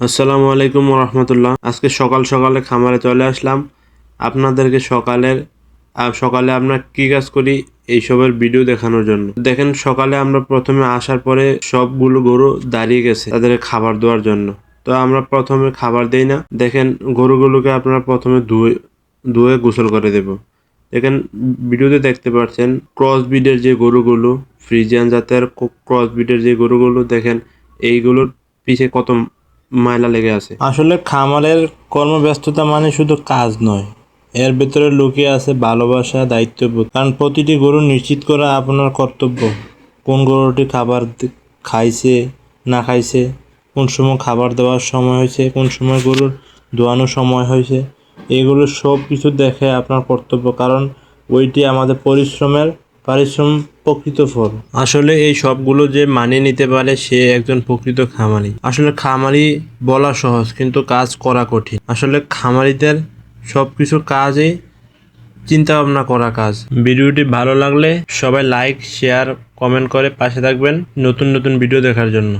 আসসালামু আলাইকুম রহমতুল্লাহ। আজকে সকাল সকালে খামারে চলে আসলাম। আপনাদেরকে সকালের সকালে আমরা কি কাজ করি এইসবের ভিডিও দেখানোর জন্য। দেখেন, সকালে আমরা প্রথমে আসার পরে সবগুলো গরু দাঁড়িয়ে গেছে তাদের খাবার দেওয়ার জন্য। তো আমরা প্রথমে খাবার দেই না। দেখেন, গরুগুলোকে আপনারা প্রথমে ধুয়ে ধুয়ে গোসল করে দেব। দেখেন, ভিডিওতে দেখতে পাচ্ছেন ক্রস ব্রিডের যে গরুগুলো, ফ্রিজিয়ান জাতের ক্রস ব্রিডের যে গরুগুলো, দেখেন, এইগুলোর পিছে কত ময়লা লেগে আছে। আসলে খামারের কর্মব্যস্ততা মানে শুধু কাজ নয়, এর ভিতরে লুকিয়ে আছে ভালোবাসা, দায়িত্ববোধ। কারণ প্রতিটি গরু নিশ্চিত করা আপনার কর্তব্য। কোন গরুটি খাবার খাইছে, না খাইছে, কোন সময় খাবার দেওয়ার সময় হয়েছে, কোন সময় গরুর ধোয়ানোর সময় হয়েছে, এগুলো সব কিছু দেখে আপনার কর্তব্য। কারণ ওইটি আমাদের পরিশ্রমের, পারিশ্রম প্রকৃত ফল। আসলে এই সবগুলো যে মানিয়ে নিতে পারে সে একজন প্রকৃত খামারি। আসলে খামারি বলা সহজ, কিন্তু কাজ করা কঠিন। আসলে খামারিদের সব কিছু কাজে চিন্তা ভাবনা করা কাজ। ভিডিওটি ভালো লাগলে সবাই লাইক, শেয়ার, কমেন্ট করে পাশে থাকবেন নতুন নতুন ভিডিও দেখার জন্য।